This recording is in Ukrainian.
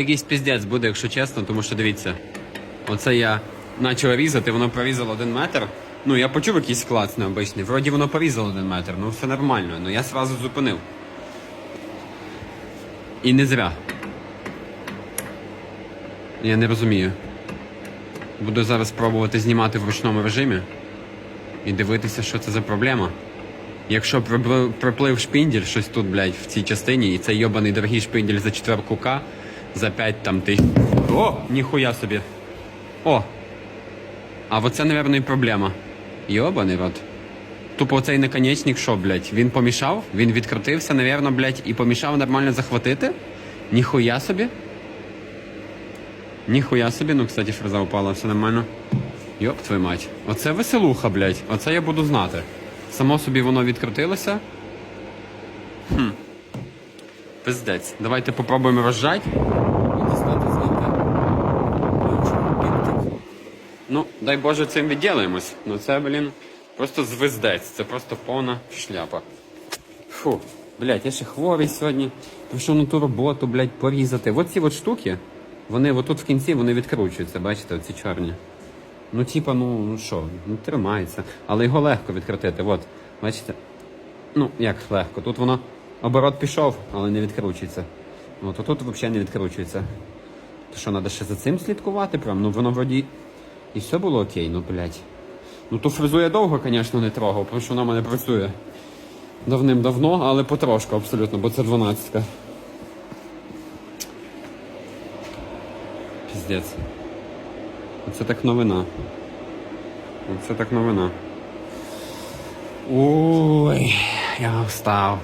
Якийсь піздець буде, якщо чесно, тому що дивіться. Оце я почав різати, воно прорізало один метр. Ну, я почув якийсь клац необичний. Вроді воно порізало один метр, ну все нормально. Ну я сразу зупинив. І не зря. Я не розумію. Буду зараз пробувати знімати в ручному режимі і дивитися, що це за проблема. Якщо приплив, шпіндель, щось тут, блядь, в цій частині, і цей йобаний дорогий шпіндель за четверку К, за 5 там тисяч. О, ніхуя собі. О! А оце, напевно, і проблема. Йобаний рот. Тупо цей наконечник, що, блядь, він помішав, він відкрутився, напевно, блядь, і помішав нормально захватити. Ніхуя собі. Ніхуя собі, ну, кстати, фреза упала, все нормально. Йоп, твою мать. Оце веселуха, блядь. Оце я буду знати. Само собі воно відкрутилося. Хм. Пиздець. Давайте попробуємо розжати. І дістати звідти. Ну, дай Боже, цим відділаємось. Ну це, блін, просто звездець. Це просто повна шляпа. Фу, блядь, я ще хворий сьогодні. Пішов на ту роботу, блядь, порізати. От ці от штуки, вони отут в кінці вони відкручуються, бачите, оці чорні. Ну, типа, ну ну що, ну тримається. Але його легко відкрутити. От, бачите? Ну, як легко. Тут воно оборот пішов, але не відкручується. От, а тут взагалі не відкручується. То що, треба ще за цим слідкувати? Прям? Ну воно вроді і все було окей, ну блядь. Ну ту фрезу я довго, звісно, не трогав, тому що вона в мене працює давним-давно, але потрошку абсолютно, бо це 12-ка. Піздець. Оце так новина. Оце так новина. Ой, я встав.